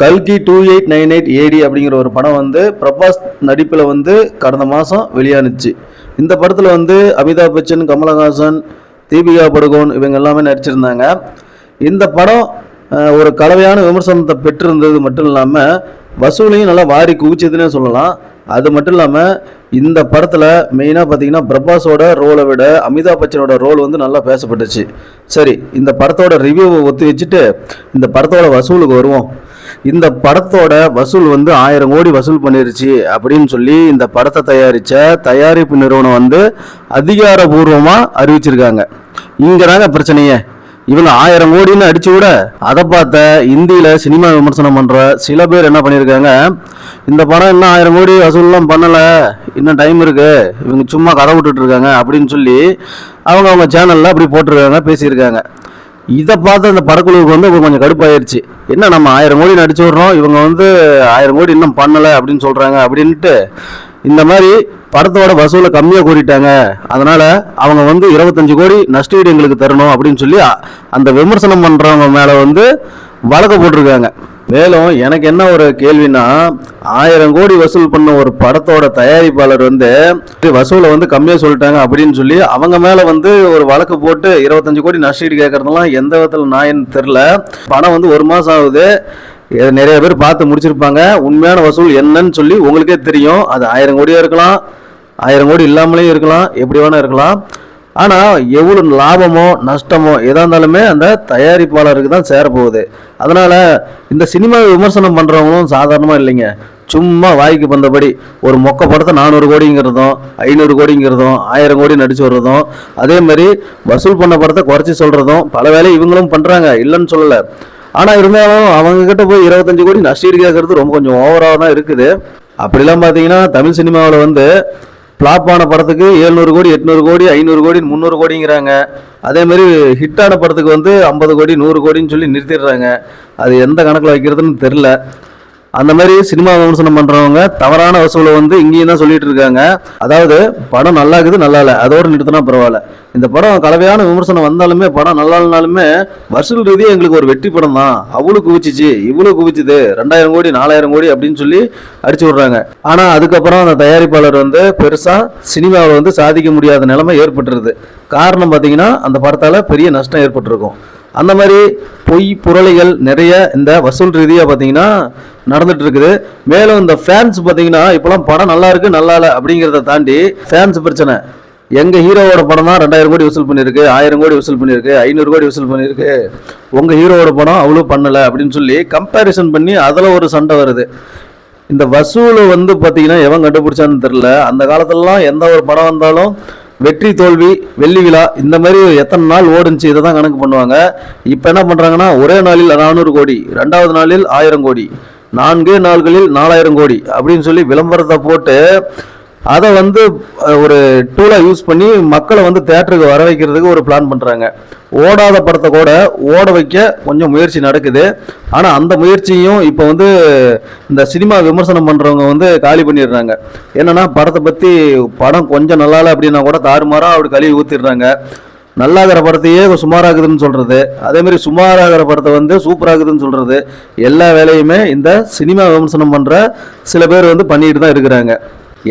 கல்கி two eight nine eight AD அப்படிங்கிற ஒரு படம் வந்து பிரபாஸ் நடிப்பில் வந்து கடந்த மாதம் வெளியானுச்சு. இந்த படத்தில் வந்து அமிதாப் பச்சன் கமலஹாசன் தீபிகா படுகோன் இவங்க எல்லாமே நடிச்சிருந்தாங்க. இந்த படம் ஒரு கலவையான விமர்சனத்தை பெற்றிருந்தது மட்டும் இல்லாமல் வசூலையும் நல்லா வாரி குவிச்சதுன்னே சொல்லலாம். அது மட்டும் இல்லாமல் இந்த படத்தில் மெயினாக பார்த்தீங்கன்னா பிரபாஸோட ரோலை விட அமிதாப் பச்சனோட ரோல் வந்து நல்லா பேசப்பட்டுச்சு. சரி இந்த படத்தோட ரிவ்யூவை ஒத்து வச்சுட்டு இந்த படத்தோட வசூலுக்கு வருவோம். இந்த படத்தோட வசூல் வந்து ஆயிரம் கோடி வசூல் பண்ணிருச்சு அப்படின்னு சொல்லி இந்த படத்தை தயாரித்த தயாரிப்பு நிறுவனம் வந்து அதிகாரபூர்வமாக அறிவிச்சிருக்காங்க. இங்கே தாங்க பிரச்சனையே. இவங்க ஆயிரம் கோடின்னு அடிச்சு விட அதை பார்த்த இந்தியில சினிமா விமர்சனம் பண்ற சில பேர் என்ன பண்ணியிருக்காங்க இந்த படம் இன்னும் ஆயிரம் கோடி வசூல்லாம் பண்ணல இன்னும் டைம் இருக்கு இவங்க சும்மா கதை விட்டுட்டு இருக்காங்க அப்படின்னு சொல்லி அவங்க அவங்க சேனல்ல அப்படி போட்டிருக்காங்க பேசியிருக்காங்க. இதை பார்த்து அந்த படக்குழுவுக்கு வந்து இப்ப கொஞ்சம் கடுப்பாயிருச்சு. என்ன நம்ம ஆயிரம் கோடி நடிச்சு விட்றோம் இவங்க வந்து ஆயிரம் கோடி இன்னும் பண்ணலை அப்படின்னு சொல்கிறாங்க அப்படின்ட்டு இந்த மாதிரி படத்தோட வசூலை கம்மியாக கூறிட்டாங்க. அதனால் அவங்க வந்து இருபத்தஞ்சு கோடி நஷ்டஈடு எங்களுக்கு தரணும் அப்படின்னு சொல்லி அந்த விமர்சனம் பண்ணுறவங்க மேலே வந்து வழக்கு போட்டிருக்காங்க. மேலும் எனக்கு என்ன ஒரு கேள்வினா ஆயிரம் கோடி வசூல் பண்ண ஒரு படத்தோட தயாரிப்பாளர் வந்து வசூலை வந்து கம்மியாக சொல்லிட்டாங்க அப்படின்னு சொல்லி அவங்க மேலே வந்து ஒரு வழக்கு போட்டு இருபத்தஞ்சு கோடி நஷ்டீடு கேட்கறதெல்லாம் எந்த விதத்தில் நாயின்னு தெரில பணம் வந்து ஒரு மாதம் ஆகுது. நிறைய பேர் பார்த்து முடிச்சிருப்பாங்க. உண்மையான வசூல் என்னன்னு சொல்லி உங்களுக்கே தெரியும். அது ஆயிரம் கோடியாக இருக்கலாம் ஆயிரம் கோடி இல்லாமலே இருக்கலாம் எப்படி வேணால் இருக்கலாம். ஆனால் எவ்வளோ லாபமோ நஷ்டமோ எதாக இருந்தாலுமே அந்த தயாரிப்பாளருக்கு தான் சேரப்போகுது. அதனால் இந்த சினிமாவை விமர்சனம் பண்ணுறவங்களும் சாதாரணமாக இல்லைங்க. சும்மா வாய்க்கு வந்தபடி ஒரு மொக்க படத்தை நானூறு கோடிங்கிறதும் ஐநூறு கோடிங்கிறதும் ஆயிரம் கோடி நடிச்சு வர்றதும் அதே மாதிரி வசூல் பண்ண படத்தை குறைச்சி சொல்கிறதும் பல வேலை இவங்களும் பண்ணுறாங்க இல்லைன்னு சொல்லலை. ஆனால் இருந்தாலும் அவங்கக்கிட்ட போய் இருபத்தஞ்சு கோடி நஷ்டீடு கேட்கறது ரொம்ப கொஞ்சம் ஓவராக தான் இருக்குது. அப்படிலாம் பார்த்தீங்கன்னா தமிழ் சினிமாவில் வந்து ஃப்ளாப் ஆன படத்துக்கு ஏழ்நூறு கோடி எட்நூறு கோடி ஐநூறு கோடி முந்நூறு கோடிங்கிறாங்க. அதே மாதிரி ஹிட்டான படத்துக்கு வந்து ஐம்பது கோடி நூறு கோடின்னு சொல்லி நிறுத்திடுறாங்க. அது எந்த கணக்கில் வைக்கிறதுன்னு தெரில அந்த மாதிரி சினிமா விமர்சனம் பண்றவங்க தவறான வசூலை வந்து இங்கேயும் தான் சொல்லிட்டு இருக்காங்க. அதாவது படம் நல்லா இருக்குது நல்லா இல்லை அதோட நிறுத்தினா பரவாயில்ல இந்த படம் கலவையான விமர்சனம் வந்தாலுமே படம் நல்லா இல்லைனாலுமே வசூல் ரீதியாக எங்களுக்கு ஒரு வெற்றி படம் தான். அவ்வளோ குவிச்சிச்சு இவ்வளோ குவிச்சுது. ரெண்டாயிரம் கோடி நாலாயிரம் கோடி அப்படின்னு சொல்லி அடிச்சு விட்றாங்க. ஆனால் அதுக்கப்புறம் அந்த தயாரிப்பாளர் வந்து பெருசாக சினிமாவில் வந்து சாதிக்க முடியாத நிலைமை ஏற்பட்டுருது. காரணம் பார்த்தீங்கன்னா அந்த படத்தால் பெரிய நஷ்டம் ஏற்பட்டிருக்கும். அந்த மாதிரி பொய் புரளிகள் நிறைய இந்த வசூல் ரீதியாக பார்த்தீங்கன்னா நடந்துட்டு இருக்குது. மேலும் இந்த ஃபேன்ஸ் பார்த்தீங்கன்னா இப்போலாம் படம் நல்லா இருக்கு நல்லா இல்லை அப்படிங்கிறத தாண்டி ஃபேன்ஸ் பிரச்சனை. எங்கள் ஹீரோவோட படம் தான் ரெண்டாயிரம் கோடி வசூல் பண்ணியிருக்கு ஆயிரம் கோடி வசூல் பண்ணியிருக்கு ஐநூறு கோடி வசூல் பண்ணியிருக்கு. உங்கள் ஹீரோவோட படம் அவ்வளோ பண்ணலை அப்படின்னு சொல்லி கம்பேரிசன் பண்ணி அதில் ஒரு சண்டை வருது. இந்த வசூல் வந்து பார்த்தீங்கன்னா எவன் கண்டுபிடிச்சான்னு தெரில அந்த காலத்துலலாம் எந்த ஒரு படம் வந்தாலும் வெற்றி தோல்வி வெள்ளி விழா இந்த மாதிரி எத்தனை நாள் ஓடுச்சு இதை தான் கணக்கு பண்ணுவாங்க. இப்போ என்ன பண்ணுறாங்கன்னா ஒரே நாளில் நானூறு கோடி ரெண்டாவது நாளில் ஆயிரம் கோடி நான்கே நாள்களில் நாலாயிரம் கோடி அப்படின்னு சொல்லி விளம்பரத்தை போட்டு அதை வந்து ஒரு டூலாக யூஸ் பண்ணி மக்களை வந்து தேட்டருக்கு வர வைக்கிறதுக்கு ஒரு பிளான் பண்ணுறாங்க ஓடாத படத்தை கூட ஓட வைக்க கொஞ்சம் முயற்சி நடக்குது. ஆனால் அந்த முயற்சியும் இப்போ வந்து இந்த சினிமா விமர்சனம் பண்ணுறவங்க வந்து காலி பண்ணிடுறாங்க. என்னன்னா படத்தை பற்றி படம் கொஞ்சம் நல்லா இல்லை அப்படின்னா கூட தாறுமாறாக அப்படி கழுவி ஊற்றிடுறாங்க நல்லாகிற படத்தையே சுமாராகுதுன்னு சொல்கிறது அதேமாதிரி சுமாராகிற படத்தை வந்து சூப்பராகுதுன்னு சொல்கிறது எல்லா வேலையுமே இந்த சினிமா விமர்சனம் பண்ணுற சில பேர் வந்து பண்ணிட்டு தான் இருக்கிறாங்க.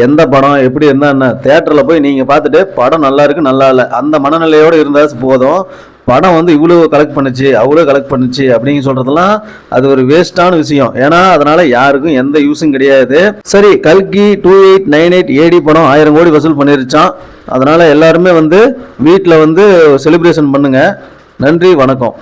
எந்த படம் எப்படி இருந்தா என்ன தேட்டரில் போய் நீங்கள் பார்த்துட்டு படம் நல்லா இருக்கு நல்லா இல்லை அந்த மனநிலையோடு இருந்தால் போதும். படம் வந்து இவ்வளோ கலெக்ட் பண்ணுச்சு அவ்வளோ கலெக்ட் பண்ணுச்சு அப்படின்னு சொல்கிறதெல்லாம் அது ஒரு வேஸ்ட்டான விஷயம். ஏன்னா அதனால் யாருக்கும் எந்த யூஸும் கிடையாது. சரி கல்கி two eight nine eight AD படம் ஆயிரம் கோடி வசூல் பண்ணிருச்சான் அதனால் எல்லாருமே வந்து வீட்டில் வந்து செலிப்ரேஷன் பண்ணுங்கள் நன்றி வணக்கம்.